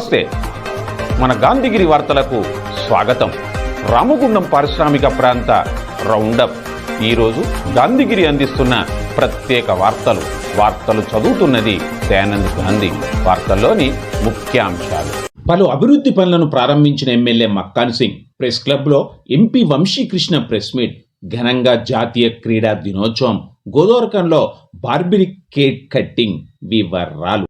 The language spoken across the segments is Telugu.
నమస్తే. మన గాంధీగిరి వార్తలకు స్వాగతం. రామగుండం పారిశ్రామిక ప్రాంత రౌండప్. ఈరోజు గాంధీగిరి అందిస్తున్న ప్రత్యేక వార్తలు. వార్తలు చదువుతున్నది దయానంద్ గాంధీ. వార్తల్లోని ముఖ్యాంశాలు. పలు అభివృద్ధి పనులను ప్రారంభించిన ఎమ్మెల్యే మక్కాన్ సింగ్. ప్రెస్ క్లబ్లో ఎంపీ వంశీకృష్ణ ప్రెస్ మీట్. ఘనంగా జాతీయ క్రీడా దినోత్సవం. గోదోరకంలో బార్బిరిక్ కేక్ కట్టింగ్ వివరాలు.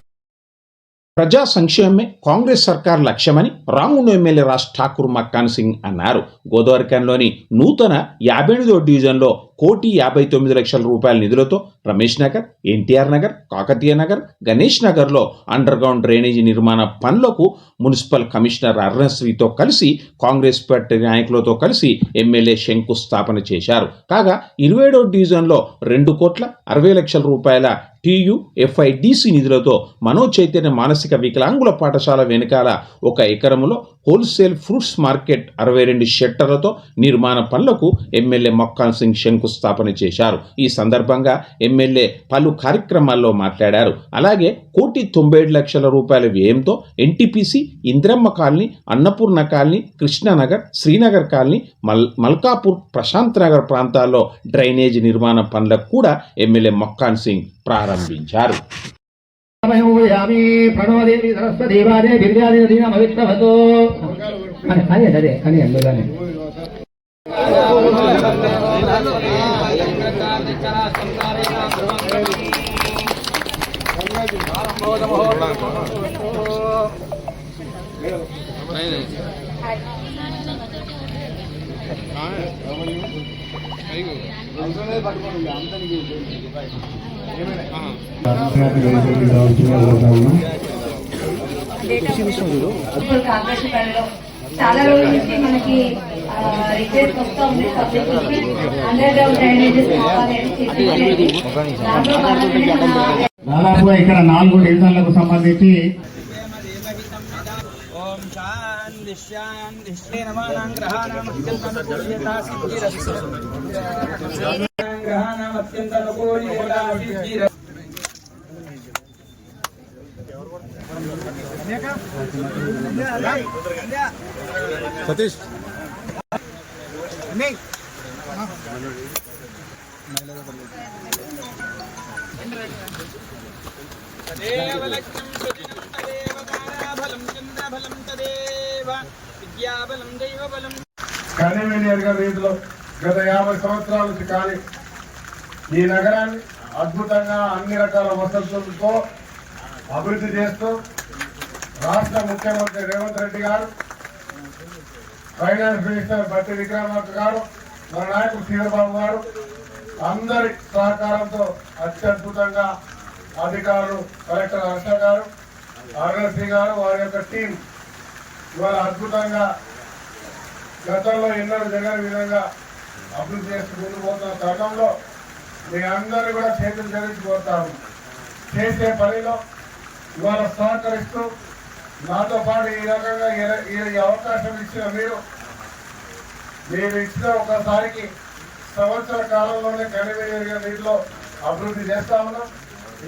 ప్రజా సంక్షేమమే కాంగ్రెస్ సర్కార్ లక్ష్యమని రాముడు ఎమ్మెల్యే రాజ్ ఠాకూర్ మక్కాన్ సింగ్ అన్నారు. గోదావరికంలోని నూతన యాభై ఎనిమిదో డివిజన్లో కోటి యాభై తొమ్మిది లక్షల రూపాయల నిధులతో రమేష్ నగర్ ఎన్టీఆర్ నగర్ కాకతీయ నగర్ గణేష్ నగర్లో అండర్ గ్రౌండ్ డ్రైనేజీ నిర్మాణ పనులకు మున్సిపల్ కమిషనర్ అరుణశ్రీతో కలిసి కాంగ్రెస్ పార్టీ నాయకులతో కలిసి ఎమ్మెల్యే శంకుస్థాపన చేశారు. కాగా ఇరవై ఏడో డివిజన్లో రెండు కోట్ల అరవై లక్షల రూపాయల టీయు ఎఫ్ఐడిసి నిధులతో మనో చైతన్య మానసిక వికలాంగుల పాఠశాల వెనకాల ఒక ఎకరములో హోల్సేల్ ఫ్రూట్స్ మార్కెట్ అరవై రెండు షెట్టర్లతో నిర్మాణ పనులకు ఎమ్మెల్యే మక్కాన్ సింగ్ శంకుస్థాపన చేశారు. ఈ సందర్భంగా ఎమ్మెల్యే పలు కార్యక్రమాల్లో మాట్లాడారు. అలాగే కోటి తొంభై లక్షల రూపాయల వ్యయంతో NTPC Indiramma colony Annapurna colony Krishnanagar Srinagar colony మల్ మల్కాపూర్ ప్రశాంత్ నగర్ ప్రాంతాల్లో డ్రైనేజ్ నిర్మాణ పనులకు కూడా ఎమ్మెల్యే మక్కాన్ సింగ్ ప్రారంభించారు. యామి కాంగ్రెస్ పనిలో చాలా రోజుల నుంచి మనకి రిక్వెస్ట్ వస్తూ ఉంది పబ్లిక్ నుంచి అండర్ గ్రౌండ్ డ్రైనేజెస్ కావాలి అని చెప్పి దాంట్లో భాగంగానే దాదాపుగా ఇక్కడ నాలుగు డివిజన్లకు సంబంధించి ఓం శాంతి కన్వీనియర్ రీతిలో గత యాభై సంవత్సరాల నుంచి కానీ ఈ నగరాన్ని అద్భుతంగా అన్ని రకాల వసతులతో అభివృద్ధి చేస్తూ రాష్ట్ర ముఖ్యమంత్రి రేవంత్ రెడ్డి గారు ఫైనాన్స్ మినిస్టర్ బట్టి విక్రమార్క గారు మన నాయకుడు చంద్రబాబు గారు అందరి సహకారంతో అత్యద్భుతంగా అధికారులు కలెక్టర్ హర్ష గారు ఆర్ఎస్సీ గారు వారి యొక్క టీం ఇవాళ అద్భుతంగా గతంలో ఎన్నడూ జరగని విధంగా అభివృద్ధి చేస్తూ ముందుకు పోతున్న తరుణంలో మీ అందరూ కూడా చేతులు జరించి చేసే పనిలో ఇవాళ సహకరిస్తూ నాతో పాటు ఈ రకంగా ఈ- ఈ అవకాశం ఇచ్చిన మీరు మీరు ఇచ్చిన ఒకసారికి సంవత్సర కాలంలోనే కనివేరిగా నీటిలో అభివృద్ధి చేస్తా ఉన్నాం.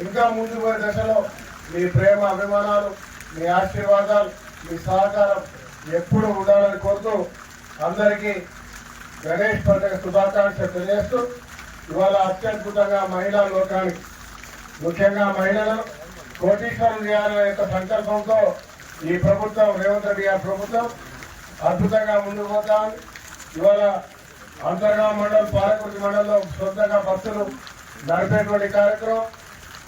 ఇంకా ముందు పోయే దశలో మీ ప్రేమ అభిమానాలు మీ ఆశీర్వాదాలు మీ సహకారం ఎప్పుడు ఉండాలని కోరుతూ అందరికీ గణేష్ పండుగ శుభాకాంక్షలు తెలియజేస్తూ ఇవాళ అత్యద్భుతంగా మహిళా లోకానికి ముఖ్యంగా మహిళలను కోటీశ్వరులు చేయాలనే యొక్క సంకల్పంతో ఈ ప్రభుత్వం రేవంత్ రెడ్డి గారి ప్రభుత్వం అద్భుతంగా ముందుకు పోతామని ఇవాళ అంతర్గా మండలం పాలకుర్తి మండలంలో సొంతంగా బస్సులు నడిపేటువంటి కార్యక్రమం.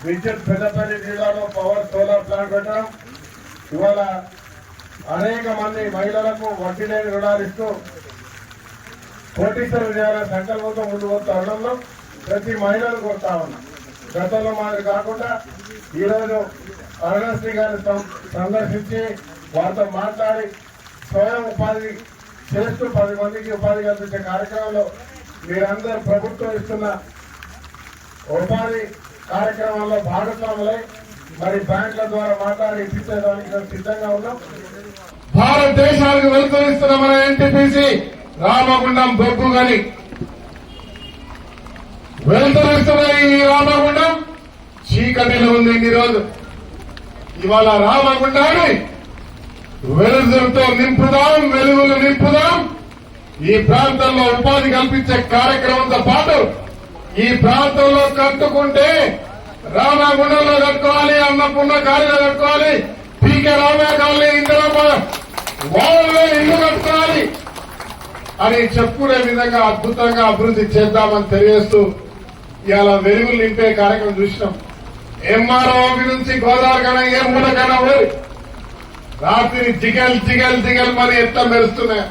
విద్యుత్ పెద్దపల్లి జిల్లాలో పవర్ సోలార్ ప్లాంట్ పెట్టడం. ఇవాళ అనేక మంది మహిళలకు వడ్డీ లేని రుణాలు ఇస్తూ కోటీశ్వరం చేయాలనే సంకల్పంతో ముందు తరుణంలో ప్రతి మహిళలు కొడతా ఉన్నాం. గతంలో మాదిరి కాకుండా ఈరోజు అరుణశ్రీ గారిని సందర్శించి వారితో మాట్లాడి స్వయం ఉపాధి చేస్తూ పది మందికి ఉపాధి కల్పించే కార్యక్రమంలో మీరందరూ ప్రభుత్వం ఇస్తున్న ఉపాధి కార్యక్రమాల్లో భాగస్వాములై మరి బ్యాంకుల ద్వారా మాట్లాడి ఇప్పించేదానికి సిద్ధంగా ఉన్నాం. భారతదేశానికి వెలుపరిస్తున్న మన ఎన్టీపీసీ రామగుండం బొగ్గు గని. వెలుతురిస్తున్న ఈ రామగుండం చీకటిలో ఉంది ఇన్ని రోజు. ఇవాళ రామగుండాన్ని వెలుగులతో నింపుదాం వెలుగులు నింపుదాం. ఈ ప్రాంతంలో ఉపాధి కల్పించే కార్యక్రమంతో పాటు ఈ ప్రాంతంలో కట్టుకుంటే రామగుండంలో కట్టుకోవాలి అన్నపూర్ణ కాళీలో కట్టుకోవాలి పీకే రామయ్య కాలనీ ఇందులో వాళ్ళలో ఇల్లు కట్టుకోవాలి. అని చెప్పుకునే విధంగా అద్భుతంగా అభివృద్ధి చేద్దామని తెలియజేస్తూ ఇవాళ వెలుగులు నింపే కార్యక్రమం చూసినాం. ఎంఆర్ఓ నుంచి గోదావరి కన్నా ఏ మూల కన్నా పోయి రాత్రి జిగల్ జిగల్ జిగల్ మరి ఎట్లా మెరుస్తున్నాయి.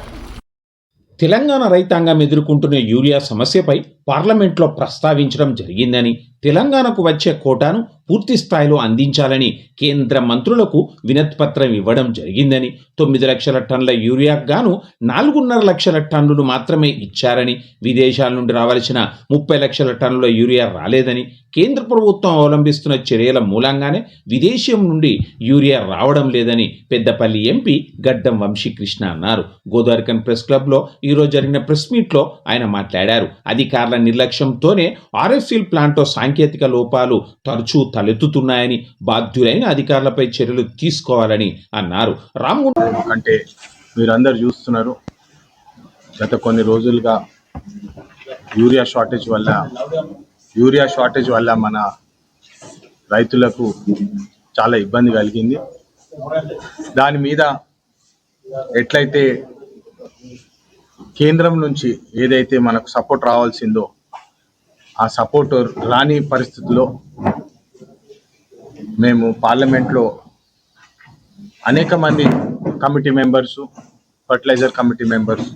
తెలంగాణ రైతాంగం ఎదుర్కొంటున్న యూరియా సమస్యపై పార్లమెంట్లో ప్రస్తావించడం జరిగిందని తెలంగాణకు వచ్చే కోటాను పూర్తి స్థాయిలో అందించాలని కేంద్ర మంత్రులకు వినతిపత్రం ఇవ్వడం జరిగిందని తొమ్మిది లక్షల టన్నుల యూరియాకు గాను నాలుగున్నర లక్షల టన్నులు మాత్రమే ఇచ్చారని విదేశాల నుండి రావాల్సిన ముప్పై లక్షల టన్నుల యూరియా రాలేదని కేంద్ర ప్రభుత్వం అవలంబిస్తున్న చర్యల మూలంగానే విదేశం నుండి యూరియా రావడం లేదని పెద్దపల్లి ఎంపీ గడ్డం వంశీకృష్ణ అన్నారు. గోదావరికన్ ప్రెస్ క్లబ్లో ఈరోజు జరిగిన ప్రెస్ మీట్లో ఆయన మాట్లాడారు. అధికారుల నిర్లక్ష్యంతోనే ఆర్ఎఫ్సీల్ ప్లాంట్లో సాంకేతిక లోపాలు తరచూ తలెత్తుతున్నాయని బాధ్యులైన అధికారులపై చర్యలు తీసుకోవాలని అన్నారు. రామ్గుండ అంటే మీరందరు చూస్తున్నారు గత కొన్ని రోజులుగా యూరియా షార్టేజ్ వల్ల యూరియా షార్టేజ్ వల్ల మన రైతులకు చాలా ఇబ్బంది కలిగింది. దాని మీద ఎట్లయితే కేంద్రం నుంచి ఏదైతే మనకు సపోర్ట్ రావాల్సిందో ఆ సపోర్ట్ రాని పరిస్థితుల్లో మేము పార్లమెంట్లో అనేక మంది కమిటీ మెంబర్స్ ఫర్టిలైజర్ కమిటీ మెంబర్స్తో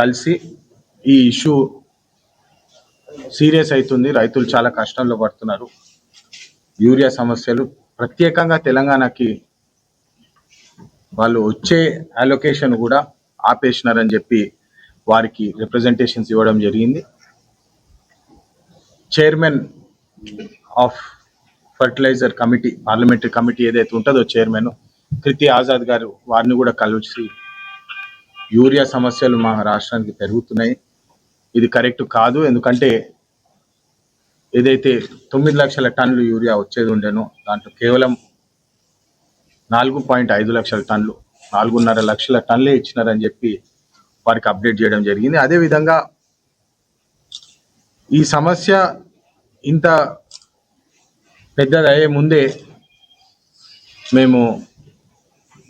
కలిసి ఈ ఇష్యూ సీరియస్ అవుతుంది రైతులు చాలా కష్టంలో పడుతున్నారు. యూరియా సమస్యలు ప్రత్యేకంగా తెలంగాణకి వాళ్ళు వచ్చే అలొకేషన్ కూడా ఆపేసినారని చెప్పి వారికి రిప్రజెంటేషన్స్ ఇవ్వడం జరిగింది. Chairman of fertiliser committee parliamentary committee ఏదైతే ఉంటుందో చైర్మన్ కృతి ఆజాద్ గారు వారిని కూడా కలిసి యూరియా సమస్యలు మా రాష్ట్రానికి పెరుగుతున్నాయి. ఇది కరెక్ట్ కాదు ఎందుకంటే ఏదైతే తొమ్మిది లక్షల టన్నులు యూరియా వచ్చేది ఉండేనో దాంట్లో కేవలం నాలుగు పాయింట్ ఐదు లక్షల టన్నులు నాలుగున్నర లక్షల టన్లే ఇచ్చినారని చెప్పి వారికి అప్డేట్ చేయడం జరిగింది. అదేవిధంగా ఈ సమస్య ఇంత పెద్దదయ్యే ముందే మేము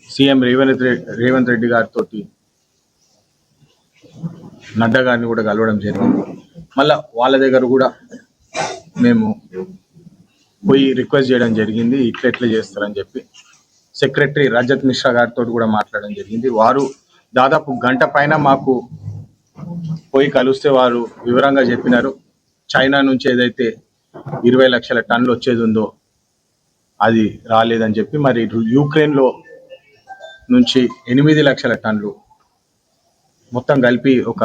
సీఎం రేవంత్ రెడ్డి రేవంత్ రెడ్డి గారితో నడ్డా గారిని కూడా కలవడం జరిగింది. మళ్ళా వాళ్ళ దగ్గర కూడా మేము పోయి రిక్వెస్ట్ చేయడం జరిగింది. ఇట్లా ఎట్లా చేస్తారని చెప్పి సెక్రటరీ రజత్ మిశ్రా గారితో కూడా మాట్లాడడం జరిగింది. వారు దాదాపు గంట పైన మాకు పోయి కలిస్తే వారు వివరంగా చెప్పినారు. చైనా నుంచి ఏదైతే ఇరవై లక్షల టన్నులు వచ్చేది ఉందో అది రాలేదని చెప్పి మరి యూక్రెయిన్లో నుంచి ఎనిమిది లక్షల టన్నులు మొత్తం కలిపి ఒక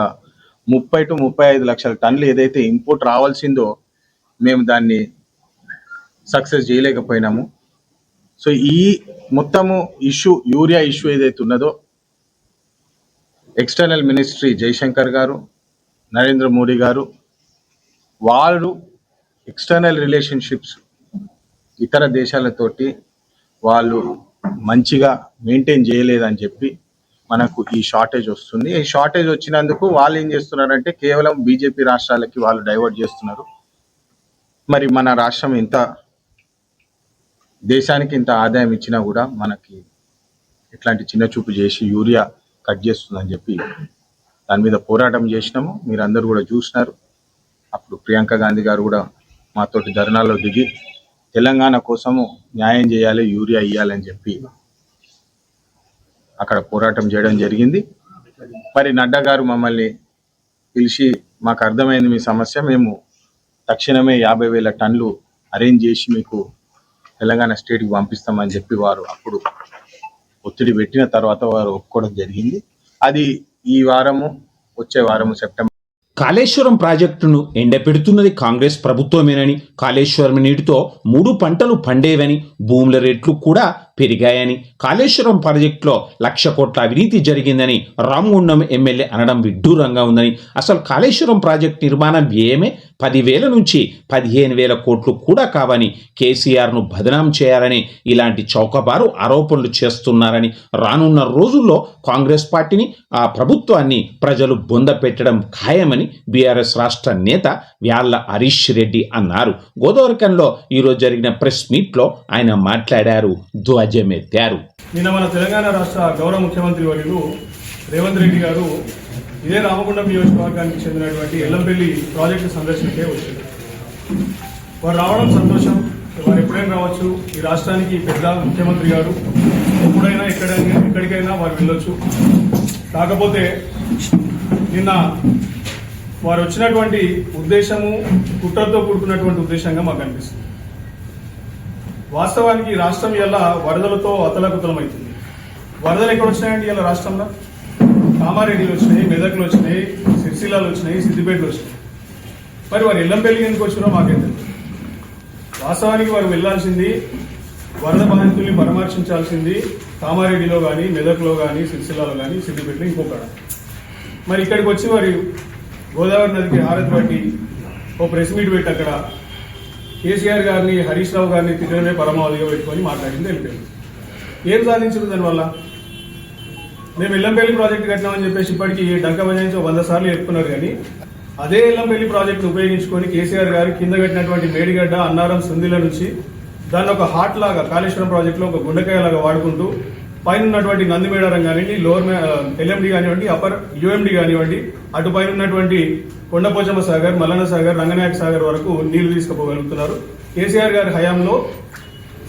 ముప్పై టు ముప్పై ఐదు లక్షల టన్నులు ఏదైతే ఇంపోర్ట్ రావాల్సిందో మేము దాన్ని సక్సెస్ చేయలేకపోయినాము. సో ఈ మొత్తము ఇష్యూ యూరియా ఇష్యూ ఏదైతే ఉన్నదో ఎక్స్టర్నల్ మినిస్ట్రీ జైశంకర్ గారు నరేంద్ర మోడీ గారు వారు ఎక్స్టర్నల్ రిలేషన్షిప్స్ ఇతర దేశాలతోటి వాళ్ళు మంచిగా మెయింటైన్ చేయలేదని చెప్పి మనకు ఈ షార్టేజ్ వస్తుంది. ఈ షార్టేజ్ వచ్చినందుకు వాళ్ళు ఏం చేస్తున్నారంటే కేవలం బీజేపీ రాష్ట్రాలకి వాళ్ళు డైవర్ట్ చేస్తున్నారు. మరి మన రాష్ట్రం ఇంత దేశానికి ఇంత ఆదాయం ఇచ్చినా కూడా మనకి ఇట్లాంటి చిన్న చూపు చేసి యూరియా కట్ చేస్తుందని చెప్పి దాని మీద పోరాటం చేసినాము. మీరు అందరు కూడా చూసినారు. అప్పుడు ప్రియాంక గాంధీ గారు కూడా మాతోటి ధర్నాలో దిగి తెలంగాణ కోసము న్యాయం చేయాలి యూరియా ఇవ్వాలని చెప్పి అక్కడ పోరాటం చేయడం జరిగింది. మరి నడ్డా గారు మమ్మల్ని పిలిచి మాకు అర్థమైంది మీ సమస్య. మేము తక్షణమే యాభై వేల టన్లు అరేంజ్ చేసి మీకు తెలంగాణ స్టేట్కి పంపిస్తామని చెప్పి వారు అప్పుడు ఒత్తిడి పెట్టిన తర్వాత వారు ఒప్పుకోవడం జరిగింది. అది ఈ వారము వచ్చే వారము సెప్టెంబర్ కాళేశ్వరం ప్రాజెక్టును ఎండపెడుతున్నది కాంగ్రెస్ ప్రభుత్వమేనని కాళేశ్వరం నీటితో మూడు పంటలు పండేవని భూముల రేట్లు కూడా పెరిగాయని కాళేశ్వరం ప్రాజెక్టులో లక్ష కోట్ల అవినీతి జరిగిందని రామగుండం ఎమ్మెల్యే అనడం విడ్డూరంగా ఉందని. అసలు కాళేశ్వరం ప్రాజెక్టు నిర్మాణం ఏమే పదివేల నుంచి పదిహేను వేల కోట్లు కూడా కావని కేసీఆర్ను బదనాం చేయాలని ఇలాంటి చౌకబారు ఆరోపణలు చేస్తున్నారని. రానున్న రోజుల్లో కాంగ్రెస్ పార్టీని ఆ ప్రభుత్వాన్ని ప్రజలు బొంద పెట్టడం ఖాయమని బీఆర్ఎస్ రాష్ట్ర నేత వ్యాళ్ళ హరీష్ రెడ్డి అన్నారు. గోదావరికంలో ఈరోజు జరిగిన ప్రెస్ మీట్లో ఆయన మాట్లాడారు ధ్వజమెత్తారు నిన్న మన తెలంగాణ రాష్ట్ర గౌరవ ముఖ్యమంత్రి వర్యులు రేవంత్ రెడ్డి గారు ఇదే రామగుండం నియోజకవర్గానికి చెందినటువంటి ఎల్లంపల్లి ప్రాజెక్టు సందర్శనకే వచ్చారు. వారు రావడం సంతోషం. వారు ఎప్పుడైనా రావచ్చు. ఈ రాష్ట్రానికి పెద్ద ముఖ్యమంత్రి గారు. ఎప్పుడైనా ఎక్కడైనా ఎక్కడికైనా వారు వెళ్ళొచ్చు. కాకపోతే నిన్న వారు వచ్చినటువంటి ఉద్దేశము కుట్రతో కూడుకున్నటువంటి ఉద్దేశంగా మాకు అనిపిస్తుంది. వాస్తవానికి రాష్ట్రం ఇలా వరదలతో అతలకుతలమవుతుంది వరదలు ఎక్కడ వచ్చినాయండి ఇలా రాష్ట్రంలో? కామారెడ్డిలో వచ్చినాయి మెదక్లో వచ్చినాయి సిరిసిల్లాలో వచ్చినాయి సిద్దిపేటలో వచ్చినాయి. మరి వారు ఎల్లంపల్లి ఎందుకు వచ్చినో మాకేం తెలుసు. వాస్తవానికి వారు వెళ్ళాల్సింది వరద బాధితుల్ని పరామర్శించాల్సింది కామారెడ్డిలో కానీ మెదక్లో కానీ సిరిసిల్లాలో కానీ సిద్దిపేటలో ఇంకొకడ మరి ఇక్కడికి వచ్చి వారి గోదావరి నదికి హారతి పట్టి ఓ ప్రెస్ మీట్ పెట్టి అక్కడ కేసీఆర్ గారిని హరీష్ రావు గారిని తిట్టడమే పరమావధిగా పెట్టుకొని మాట్లాడింది వెళ్ళిపోయింది ఏం సాధించింది దానివల్ల? మేము ఇల్లంపల్లి ప్రాజెక్ట్ కట్టినామని చెప్పేసి ఇప్పటికీ డంక బజాయించి వంద సార్లు చెప్పుకున్నారు కానీ అదే ఇల్లంపల్లి ప్రాజెక్టును ఉపయోగించుకొని కేసీఆర్ గారు కింద కట్టినటువంటి మేడిగడ్డ అన్నారం సుందిల నుంచి దాన్ని ఒక హాట్ లాగా కాళేశ్వరం ప్రాజెక్టులో ఒక గుండకాయ లాగా వాడుకుంటూ పైన ఉన్నటువంటి నందిమేడారం కానివ్వండి లోవర్ ఎల్ఎండి కానివ్వండి అప్పర్ యుఎండి కానివ్వండి అటు పైన ఉన్నటువంటి కొండపోచమ్మ సాగర్ మల్లన్న సాగర్ రంగనాయక సాగర్ వరకు నీళ్ళు తీసుకుపోగలుగుతున్నారు. కేసీఆర్ గారి హయాంలో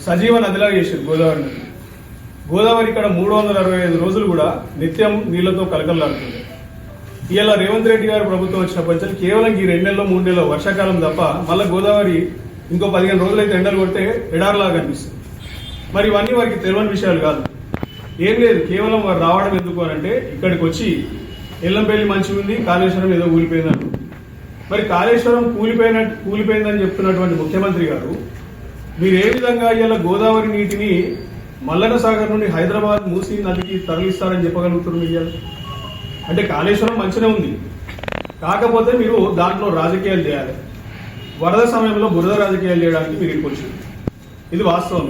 సజీవ నదిలా చేశారు గోదావరి నది. గోదావరి ఇక్కడ మూడు వందల అరవై ఐదు రోజులు కూడా నిత్యం నీళ్ళతో కలకల్లాడుతుంది. ఇలా రేవంత్ రెడ్డి గారు ప్రభుత్వం వచ్చినప్పటి నుంచి కేవలం ఈ రెండు నెలలో మూడు నెలల వర్షాకాలం తప్ప మళ్ళీ గోదావరి ఇంకో పదిహేను రోజులైతే ఎండలు కొడితే ఎడారిలాగా అనిపిస్తుంది మరి ఇవన్నీ వారికి తెలియని విషయాలు కాదు. ఏం లేదు కేవలం వారు రావడం ఎందుకు అని అంటే ఇక్కడికి వచ్చి ఎల్లంపల్లి మంచిగా ఉంది కాళేశ్వరం ఏదో కూలిపోయిందంటు మరి కాళేశ్వరం కూలిపోయిన కూలిపోయిందని చెప్తున్నటువంటి ముఖ్యమంత్రి గారు మీరు ఏ విధంగా ఇలా గోదావరి నీటిని మల్లన సాగర్ నుండి హైదరాబాద్ మూసీ నదికి తరలిస్తారని చెప్పగలుగుతున్నారు మీరు ఇవాళ? అంటే కాళేశ్వరం మంచిగా ఉంది. కాకపోతే మీరు దాంట్లో రాజకీయాలు చేయాలి. వరద సమయంలో బురద రాజకీయాలు చేయడానికి మీరు ఇక్కడికి ఇది వాస్తవం.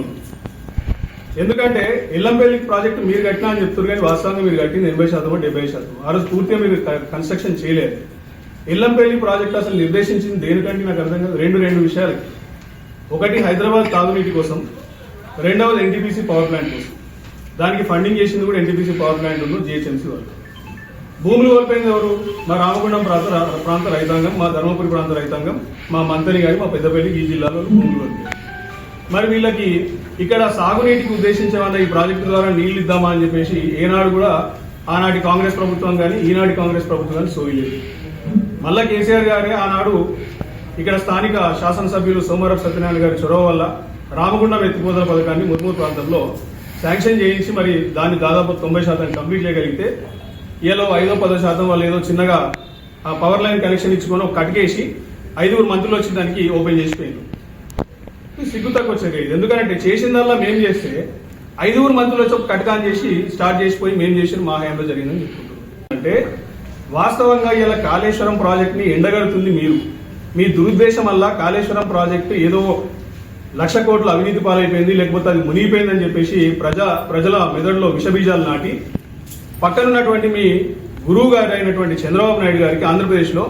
ఎందుకంటే ఇల్లంపల్లి ప్రాజెక్టు మీరు కట్టినా అని చెప్తున్నారు కానీ వాస్తవంగా మీరు కట్టింది ఎనభై శాతం డెబ్బై శాతం ఆ రోజు పూర్తిగా మీరు కన్స్ట్రక్షన్ చేయలేదు. ఇల్లంపల్లి ప్రాజెక్టు అసలు నిర్దేశించింది దేనికంటే నాకు అర్థం కాదు. రెండు రెండు విషయాలు ఒకటి హైదరాబాద్ తాగునీటి కోసం రెండవది ఎన్టీపీసీ పవర్ ప్లాంట్ కోసం. దానికి ఫండింగ్ చేసింది కూడా ఎన్టీపీసీ పవర్ ప్లాంట్ ఉన్న జిహెచ్ఎంసీ వాళ్ళు. భూములు కోల్పోయింది ఎవరు? మా రామగుండం ప్రాంత ప్రాంత రైతాంగం మా ధర్మపురి ప్రాంత రైతాంగం మా మంత్రి గారి మా పెద్దపల్లి ఈ జిల్లాలో భూములు కోల్పోయారు. మరి వీళ్ళకి ఇక్కడ సాగునీటికి ఉద్దేశించమన్న ఈ ప్రాజెక్టు ద్వారా నీళ్ళు ఇద్దామా అని చెప్పేసి ఏనాడు కూడా ఆనాటి కాంగ్రెస్ ప్రభుత్వం కానీ ఈనాటి కాంగ్రెస్ ప్రభుత్వం కానీ సోయలేదు. మళ్ళా కేసీఆర్ గారే ఆనాడు ఇక్కడ స్థానిక శాసనసభ్యులు సోమవారపు సత్యనారాయణ గారి చొరవ వల్ల రామగుండం ఎత్తిపోతల పథకాన్ని ముత్మూరు ప్రాంతంలో శాంక్షన్ చేయించి మరి దాన్ని దాదాపు తొంభై శాతం కంప్లీట్ చేయగలిగితే ఏలో ఐదో పదో శాతం వాళ్ళు ఏదో చిన్నగా ఆ పవర్ లైన్ కనెక్షన్ ఇచ్చుకొని ఒక కటికేసి ఐదుగురు మంత్రులు వచ్చి దానికి ఓపెన్ చేసిపోయింది సిగ్గు తక్కువ చర్య ఎందుకంటే చేసిందల్లా మేం చేస్తే ఐదుగురు మంత్రులు వచ్చి ఒక కటకాన్ చేసి స్టార్ట్ చేసిపోయి మేము చేసిన మా హయాంలో జరిగిందని చెప్పుకుంటున్నాం. అంటే వాస్తవంగా ఇలా కాళేశ్వరం ప్రాజెక్ట్ని ఎండగడుతుంది మీరు. మీ దురుద్దేశం వల్ల కాళేశ్వరం ప్రాజెక్టు ఏదో లక్ష కోట్ల అవినీతి పాలైపోయింది లేకపోతే అది మునిగిపోయిందని చెప్పేసి ప్రజా ప్రజల మెదడులో విషబీజాలు నాటి పక్కనున్నటువంటి మీ గురువు గారు అయినటువంటి చంద్రబాబు నాయుడు గారికి ఆంధ్రప్రదేశ్లో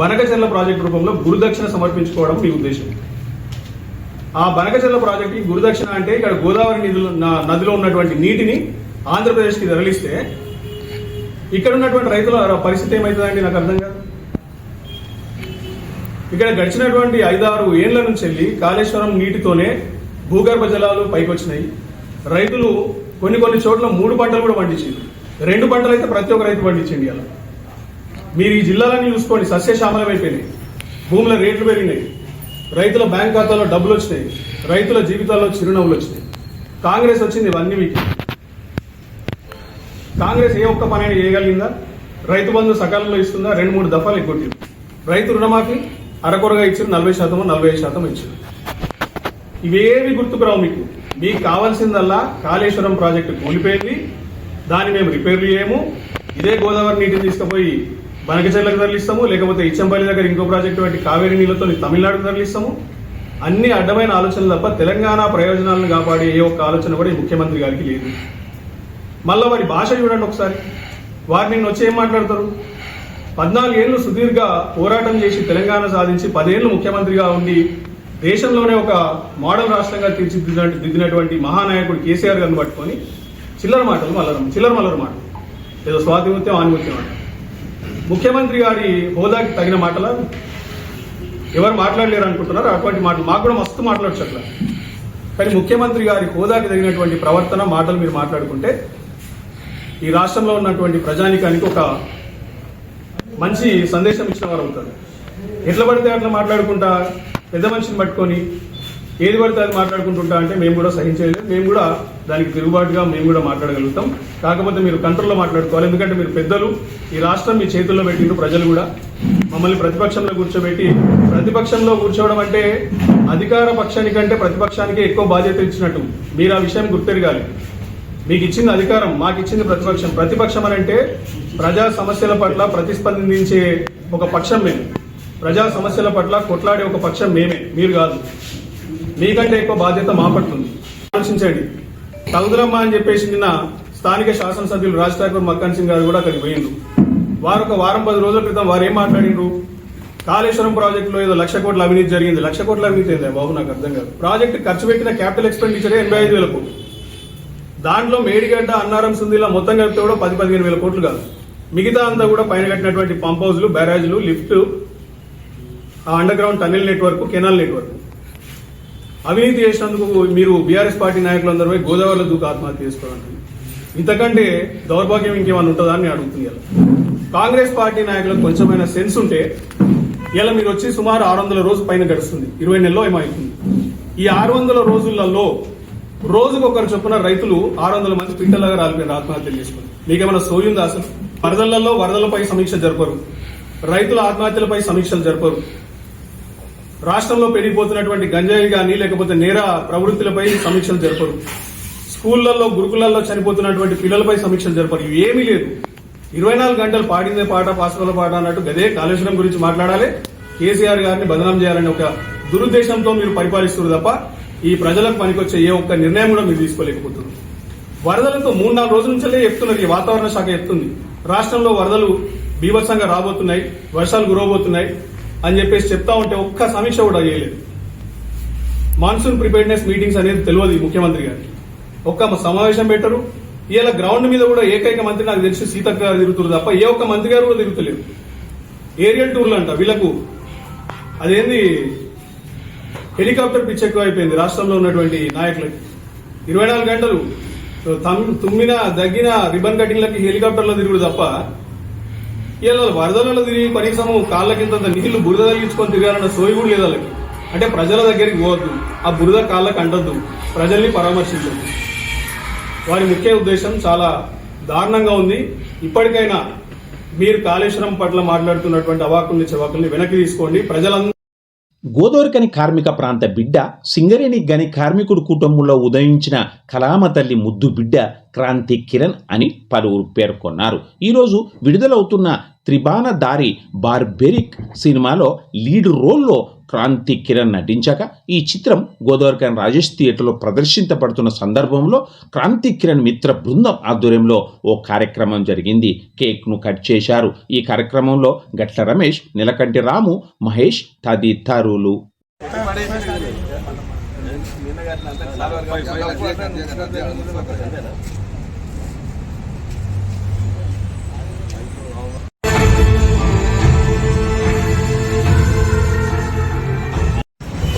బనకచెర్ల ప్రాజెక్టు రూపంలో గురుదక్షిణ సమర్పించుకోవడం మీ ఉద్దేశం. ఆ బనకచెర్ల ప్రాజెక్టుకి గురుదక్షిణ అంటే ఇక్కడ గోదావరి నిధులు నదిలో ఉన్నటువంటి నీటిని ఆంధ్రప్రదేశ్కి తరలిస్తే ఇక్కడ ఉన్నటువంటి రైతుల పరిస్థితి ఏమవుతుందండి నాకు అర్థం కాదు. ఇక్కడ గడిచినటువంటి ఐదారు ఏళ్ళ నుంచి వెళ్ళి కాళేశ్వరం నీటితోనే భూగర్భ జలాలు పైకొచ్చినాయి. రైతులు కొన్ని కొన్ని చోట్ల మూడు పంటలు కూడా పండించింది రెండు పంటలు అయితే ప్రతి ఒక్క రైతు పండించింది అలా మీరు ఈ జిల్లాలన్నీ చూసుకోండి సస్యశ్యామలం అయిపోయినాయి. భూముల రేట్లు పెరిగినాయి. రైతుల బ్యాంక్ ఖాతాలో డబ్బులు వచ్చినాయి. రైతుల జీవితాల్లో చిరునవ్వులు వచ్చినాయి. కాంగ్రెస్ వచ్చింది ఇవన్నీ మీకు. కాంగ్రెస్ ఏ ఒక్క పని చేయగలిగిందా? రైతు బంధు సకాలంలో ఇస్తుందా? రెండు మూడు దఫాలు ఎగ్గొట్టింది. రైతు రుణమాఫీ అరకొరగా ఇచ్చింది నలభై శాతం నలభై ఐదు శాతం ఇచ్చింది. ఇవేవి గుర్తుకురావు మీకు? మీకు కావాల్సిందల్లా కాళేశ్వరం ప్రాజెక్టు కూలిపోయింది. దాన్ని మేము రిపేర్లు చేయము. ఇదే గోదావరి నీటిని తీసుకుపోయి బనకచెర్లకు తరలిస్తాము. లేకపోతే ఇచ్చంపల్లి దగ్గర ఇంకో ప్రాజెక్టు పెట్టి కావేరి నీళ్ళతో తమిళనాడుకు తరలిస్తాము. అన్ని అడ్డమైన ఆలోచనలు తప్ప తెలంగాణ ప్రయోజనాలను కాపాడే ఏ ఒక్క ఆలోచన కూడా ఈ ముఖ్యమంత్రి గారికి లేదు. మళ్ళా వారి భాష చూడండి ఒకసారి. వారు నిన్ను వచ్చి ఏం మాట్లాడతారు? పద్నాలుగేళ్ళు సుదీర్ఘ పోరాటం చేసి తెలంగాణ సాధించి పదేళ్ళు ముఖ్యమంత్రిగా ఉండి దేశంలోనే ఒక మోడల్ రాష్ట్రంగా తీర్చిదిద్దిన దిద్దినటువంటి మహానాయకుడు కేసీఆర్ గారిని పట్టుకొని చిల్లర మాటలు మల్లరం చిల్లర మల్లర మాటలు. ఏదో స్వాతిముత్యం ఆనిముత్యం మాట ముఖ్యమంత్రి గారి హోదాకి తగిన మాటల? ఎవరు మాట్లాడలేరు అనుకుంటున్నారు? అటువంటి మాటలు మాకు కూడా మస్తు మాట్లాడచ్చు అట్లా. కానీ ముఖ్యమంత్రి గారి హోదాకి తగినటువంటి ప్రవర్తన మాటలు మీరు మాట్లాడుకుంటే ఈ రాష్ట్రంలో ఉన్నటువంటి ప్రజానికానికి ఒక మంచి సందేశం ఇచ్చిన వారు అవుతారు. ఎట్లా పడితే అట్లా మాట్లాడుకుంటా పెద్ద మనిషిని పట్టుకొని ఏది పడితే అది మాట్లాడుకుంటుంటా అంటే మేము కూడా సహించలేదు. మేము కూడా దానికి తిరుగుబాటుగా మేము కూడా మాట్లాడగలుగుతాం. కాకపోతే మీరు కంట్రోల్లో మాట్లాడుకోవాలి. ఎందుకంటే మీరు పెద్దలు ఈ రాష్ట్రం మీ చేతుల్లో పెట్టిండు ప్రజలు కూడా. మమ్మల్ని ప్రతిపక్షంలో కూర్చోబెట్టి ప్రతిపక్షంలో కూర్చోవడం అంటే అధికార పక్షానికంటే ప్రతిపక్షానికి ఎక్కువ బాధ్యత ఇచ్చినట్టు. మీరు ఆ విషయం గుర్తెరగాలి. మీకు ఇచ్చింది అధికారం మాకు ఇచ్చింది ప్రతిపక్షం. ప్రతిపక్షం అని అంటే ప్రజా సమస్యల పట్ల ప్రతిస్పందించే ఒక పక్షం మేము. ప్రజా సమస్యల పట్ల కొట్లాడే ఒక పక్షం మేమే. మీరు కాదు. మీకంటే ఎక్కువ బాధ్యత మా పట్టుంది ఆలోచించండి. తగుదలమ్మ అని చెప్పేసి నిన్న స్థానిక శాసనసభ్యులు రాజ్ ఠాకూర్ మక్కన్ సింగ్ గారు కూడా అక్కడికి పోయిండు వారు ఒక వారం పది రోజుల క్రితం వారు ఏం మాట్లాడిండ్రు? కాళేశ్వరం ప్రాజెక్టులో ఏదో లక్ష కోట్ల అవినీతి జరిగింది. లక్ష కోట్ల అవినీతి ఏందా బాబు? నాకు అర్థం కాదు. ప్రాజెక్టు ఖర్చు పెట్టిన క్యాపిటల్ ఎక్స్పెండిచరే ఎనభై ఐదు వేల కోట్లు. దాంట్లో మేడిగడ్డ అన్నారం సుందిలా మొత్తం కలిపితే కూడా పది పదిహేను వేల కోట్లు కాదు. మిగతా అంతా కూడా పైన కట్టినటువంటి పంప్ హౌస్లు బ్యారేజ్లు లిఫ్ట్ ఆ underground tunnel network canal network అవినీతి చేసినందుకు మీరు బీఆర్ఎస్ పార్టీ నాయకులందరూ పోయి గోదావరిలో దూకు ఆత్మహత్య చేసుకోవాలంటే. ఇంతకంటే దౌర్భాగ్యం ఇంకేమైనా ఉంటుందా అని అడుగుతుంది ఇలా కాంగ్రెస్ పార్టీ నాయకులకు కొంచెమైనా సెన్స్ ఉంటే ఇలా మీరు వచ్చి సుమారు ఆరు వందల రోజు పైన గడుస్తుంది. ఇరవై నెలలో ఏమవుతుంది? ఈ ఆరు వందల రోజులలో రోజుకు ఒకరు చొప్పున రైతులు ఆరు వందల మంది పిట్టలాగా రాలిపోయిన ఆత్మహత్యలు చేసుకుని మీకేమైనా సోయుందా అసలు వరదలలో వరదలపై సమీక్ష జరపరు. రైతుల ఆత్మహత్యలపై సమీక్షలు జరపరు. రాష్ట్రంలో పెరిగిపోతున్నటువంటి గంజాయి కానీ లేకపోతే నేర ప్రవృత్తులపై సమీక్షలు జరపరు. స్కూళ్ళలో గురుకులలో చనిపోతున్నటువంటి పిల్లలపై సమీక్షలు జరపరు. ఇవి ఏమీ లేదు. ఇరవై నాలుగు గంటలు పాడిందే పాట పాసుల పాట అన్నట్టు గదే కాళేశ్వరం గురించి మాట్లాడాలి. కేసీఆర్ గారిని బదనాం చేయాలని ఒక దురుద్దేశంతో మీరు పరిపాలిస్తున్నారు తప్ప ఈ ప్రజలకు పనికొచ్చే ఏ ఒక్క నిర్ణయం కూడా మీరు తీసుకోలేకపోతున్నారు. వరదలతో మూడు నాలుగు రోజుల నుంచే చెప్తున్నది ఈ వాతావరణ శాఖ చెప్తుంది రాష్ట్రంలో వరదలు బీభత్సంగా రాబోతున్నాయి వర్షాలు గురవబోతున్నాయి అని చెప్పేసి చెప్తా ఉంటే ఒక్క సమీక్ష కూడా చేయలేదు. మాన్సూన్ ప్రిపేర్నెస్ మీటింగ్స్ అనేది తెలియదు ముఖ్యమంత్రి గారికి. ఒక్క సమావేశం పెట్టరు. ఇలా గ్రౌండ్ మీద కూడా ఏకైక మంత్రి నాకు తెలిసి సీతక్క గారు తిరుగుతారు తప్ప ఏ ఒక్క మంత్రి గారు కూడా తిరుగుతలేరు. ఏరియల్ టూర్లు అంట వీళ్ళకు. అదేంది? హెలికాప్టర్ పిచ్ ఎక్కువ అయిపోయింది. రాష్ట్రంలో ఉన్నటువంటి నాయకులకి. ఇరవై నాలుగు గంటలు. తుమ్మిన దగ్గిన రిబన్ కటింగ్లకి హెలికాప్టర్లో తిరుగుడు తప్ప ఇలా వరదలలో తిరిగి కనీసం కాళ్ళ కింద నీళ్ళు బురద తగిలించుకొని తిరగాలన్న సోయి కూడా లేదు వాళ్ళకి. అంటే ప్రజల దగ్గరికి పోవద్దు. ఆ బురద కాళ్ళకి అంటద్దు. ప్రజల్ని పరామర్శించద్దు. వారి ముఖ్య ఉద్దేశం చాలా దారుణంగా ఉంది. ఇప్పటికైనా మీరు కాళేశ్వరం పట్ల మాట్లాడుతున్నటువంటి అవాకుల్ని చెవాకుల్ని వెనక్కి తీసుకోండి. ప్రజలందరూ గోదోరికని కార్మిక ప్రాంత బిడ్డ సింగరేణి గని కార్మికుడు కుటుంబంలో ఉదయించిన కలామ తల్లి ముద్దు బిడ్డ క్రాంతి కిరణ్ అని పలువురు పేర్కొన్నారు. ఈరోజు విడుదలవుతున్న త్రిబాణ దారి బార్బెరిక్ సినిమాలో లీడ్ రోల్లో క్రాంతి కిరణ్ నటించాక ఈ చిత్రం గోదావరికన్ రాజేష్ థియేటర్లో ప్రదర్శించబడుతున్న సందర్భంలో క్రాంతి కిరణ్ మిత్ర బృందం ఆధ్వర్యంలో ఓ కార్యక్రమం జరిగింది. కేక్ను కట్ చేశారు. ఈ కార్యక్రమంలో గట్ల రమేష్ నిలకంటి రాము మహేష్ తదితరులు.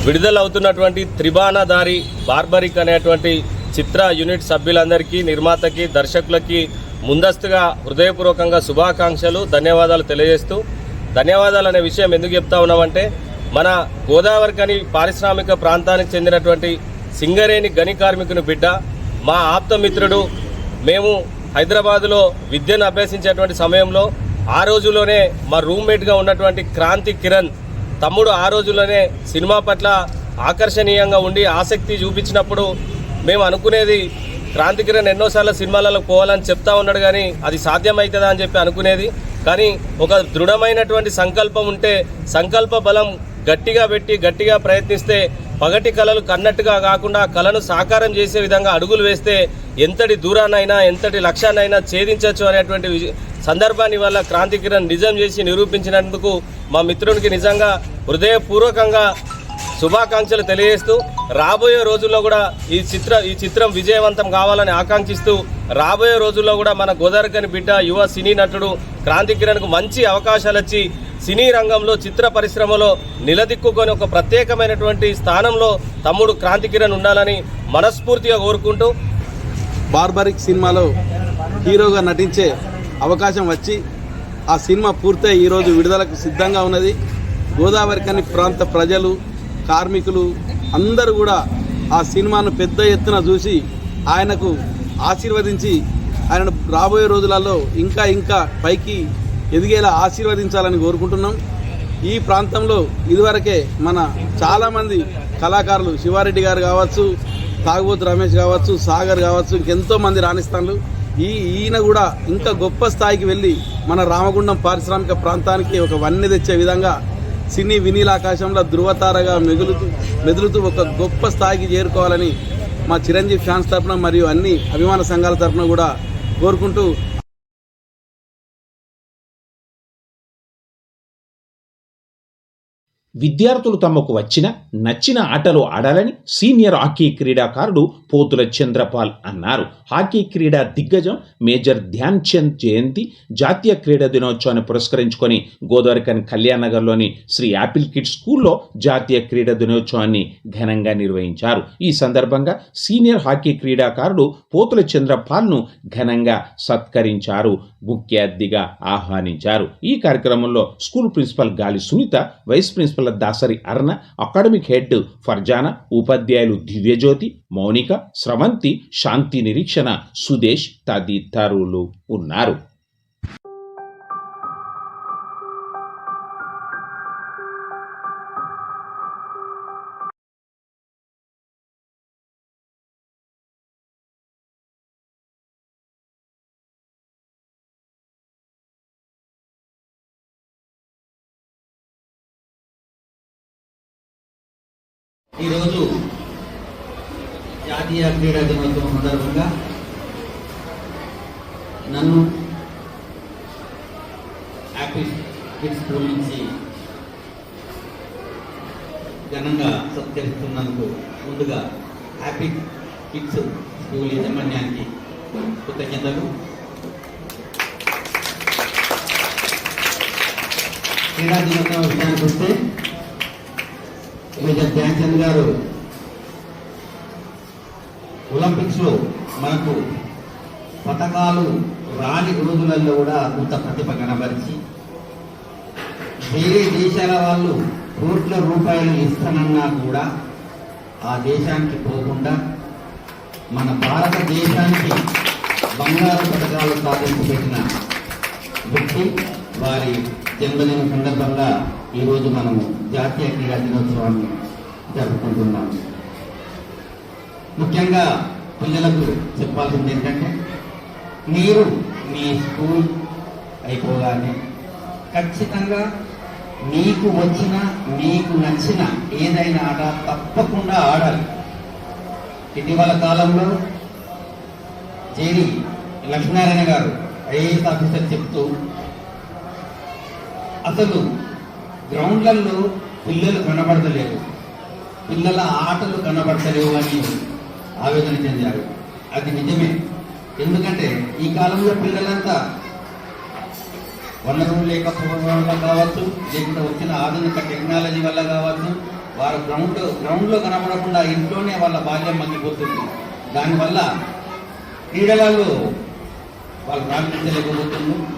విడుదలవుతున్నటువంటి త్రిబాణదారి బార్బరిక్ అనేటువంటి చిత్ర యూనిట్ సభ్యులందరికీ నిర్మాతకి దర్శకులకి ముందస్తుగా హృదయపూర్వకంగా శుభాకాంక్షలు ధన్యవాదాలు తెలియజేస్తూ ధన్యవాదాలు అనే విషయం ఎందుకు చెప్తా ఉన్నామంటే మన గోదావరి గని పారిశ్రామిక ప్రాంతానికి చెందినటువంటి సింగరేణి గని కార్మికుని బిడ్డ మా ఆప్త మిత్రుడు మేము హైదరాబాదులో విద్యను అభ్యసించేటువంటి సమయంలో ఆ రోజులోనే మా రూమ్మేట్గా ఉన్నటువంటి క్రాంతి కిరణ్ తమ్ముడు ఆ రోజుల్లోనే సినిమా పట్ల ఆకర్షణీయంగా ఉండి ఆసక్తి చూపించినప్పుడు మేము అనుకునేది క్రాంతికిరణ్ ఎన్నోసార్లు సినిమాలలో పోవాలని చెప్తా ఉన్నాడు కానీ అది సాధ్యమవుతుందా అని చెప్పి అనుకునేది. కానీ ఒక దృఢమైనటువంటి సంకల్పం ఉంటే సంకల్ప బలం గట్టిగా పెట్టి గట్టిగా ప్రయత్నిస్తే పగటి కళలు కన్నట్టుగా కాకుండా కళను సాకారం చేసే విధంగా అడుగులు వేస్తే ఎంతటి దూరానైనా ఎంతటి లక్ష్యాన్నైనా ఛేదించవచ్చు అనేటువంటి సందర్భాన్ని వల్ల క్రాంతి కిరణ్ నిజం చేసి నిరూపించినందుకు మా మిత్రునికి నిజంగా హృదయపూర్వకంగా శుభాకాంక్షలు తెలియజేస్తూ రాబోయే రోజుల్లో కూడా ఈ చిత్ర ఈ చిత్రం విజయవంతం కావాలని ఆకాంక్షిస్తూ రాబోయే రోజుల్లో కూడా మన గోదావరికని బిడ్డ యువ సినీ నటుడు క్రాంతి కిరణ్కు మంచి అవకాశాలు వచ్చి సినీ రంగంలో చిత్ర పరిశ్రమలో నిలదిక్కుకొని ఒక ప్రత్యేకమైనటువంటి స్థానంలో తమ్ముడు క్రాంతి కిరణ్ ఉండాలని మనస్ఫూర్తిగా కోరుకుంటూ బార్బరిక్ సినిమాలో హీరోగా నటించే అవకాశం వచ్చి ఆ సినిమా పూర్తయి ఈరోజు విడుదలకు సిద్ధంగా ఉన్నది. గోదావరి కని ప్రాంత ప్రజలు కార్మికులు అందరూ కూడా ఆ సినిమాను పెద్ద ఎత్తున చూసి ఆయనకు ఆశీర్వదించి ఆయనను రాబోయే రోజులలో ఇంకా ఇంకా పైకి ఎదిగేలా ఆశీర్వదించాలని కోరుకుంటున్నాం. ఈ ప్రాంతంలో ఇదివరకే మన చాలామంది కళాకారులు శివారెడ్డి గారు కావచ్చు తాగుబోతు రమేష్ కావచ్చు సాగర్ కావచ్చు ఇంకెంతో మంది రాణిస్తాన్లు. ఈ ఈయన కూడా ఇంకా గొప్ప స్థాయికి వెళ్ళి మన రామగుండం పారిశ్రామిక ప్రాంతానికి ఒక వన్నె తెచ్చే విధంగా సినీ వినీల ఆకాశంలో ధృవతారగా మెగులుతూ మెదులుతూ ఒక గొప్ప స్థాయికి చేరుకోవాలని మా చిరంజీవి ఫ్యాన్స్ తరఫున మరియు అన్ని అభిమాన సంఘాల తరఫున కూడా కోరుకుంటూ విద్యార్థులు తమకు వచ్చిన నచ్చిన ఆటలు ఆడాలని సీనియర్ హాకీ క్రీడాకారుడు పోతుల చంద్రపాల్ అన్నారు. హాకీ క్రీడా దిగ్గజం మేజర్ ధ్యాన్ చంద్ జయంతి జాతీయ క్రీడా దినోత్సవాన్ని పురస్కరించుకొని గోదావరికన్ కళ్యాణ్ నగర్లోని శ్రీ యాపిల్ కిడ్ స్కూల్లో జాతీయ క్రీడా దినోత్సవాన్ని ఘనంగా నిర్వహించారు. ఈ సందర్భంగా సీనియర్ హాకీ క్రీడాకారుడు పోతుల చంద్రపాల్ను ఘనంగా సత్కరించారు. ముఖ్య అతిథిగా ఆహ్వానించారు. ఈ కార్యక్రమంలో school principal Gali Sunitha vice principal Dasari Arna academic head Farzana ఉపాధ్యాయులు దివ్యజ్యోతి మౌనిక స్రవంతి శాంతి నిరీక్షణ సుదేశ్ తదితరులు ఉన్నారు. ఈరోజు జాతీయ క్రీడా దినోత్సవం సందర్భంగా నన్ను యాపిల్ కిడ్స్ స్కూల్ నుంచి ఘనంగా సత్కరిస్తున్నందుకు ముందుగా హ్యాపీ కిడ్స్ స్కూల్ యాజమాన్యానికి కృతజ్ఞతలు. క్రీడా దినోత్సవం విషయానికి వస్తే మేజర్ ధ్యాన్చంద్ గారు ఒలింపిక్స్లో మనకు పథకాలు రాని రోజులలో కూడా అంత ప్రతిభ కనబరిచి వేరే దేశాల వాళ్ళు కోట్ల రూపాయలు ఇస్తానన్నా కూడా ఆ దేశానికి పోకుండా మన భారతదేశానికి బంగారు పథకాలు సాధించి పెట్టిన వ్యక్తి వారి జన్మదిన సందర్భంగా ఈరోజు మనము జాతీయ క్రీడా దినోత్సవాన్ని జరుపుకుంటున్నాం. ముఖ్యంగా పిల్లలకు చెప్పాల్సింది ఏంటంటే మీరు మీ స్కూల్ అయిపోగానే ఖచ్చితంగా మీకు వచ్చిన మీకు నచ్చిన ఏదైనా ఆట తప్పకుండా ఆడాలి. ఇటీవల కాలంలో జేడి లక్ష్మీనారాయణ గారు ఐఏఎస్ ఆఫీసర్ చెప్తూ అసలు గ్రౌండ్లలో పిల్లలు కనబడతలేరు. పిల్లల ఆటలు కనబడతలేవు అని ఆవేదన చెందారు. అది నిజమే. ఎందుకంటే ఈ కాలంలో పిల్లలంతా వనరులు లేకపోవడం వల్ల కావచ్చు లేకుంటే వచ్చిన ఆధునిక టెక్నాలజీ వల్ల కావచ్చు వారు గ్రౌండ్ గ్రౌండ్లో కనబడకుండా ఇంట్లోనే వాళ్ళ బాల్యం మగ్గిపోతుంది దానివల్ల క్రీడలలో వాళ్ళు ప్రారంభించలేకపోతున్నారు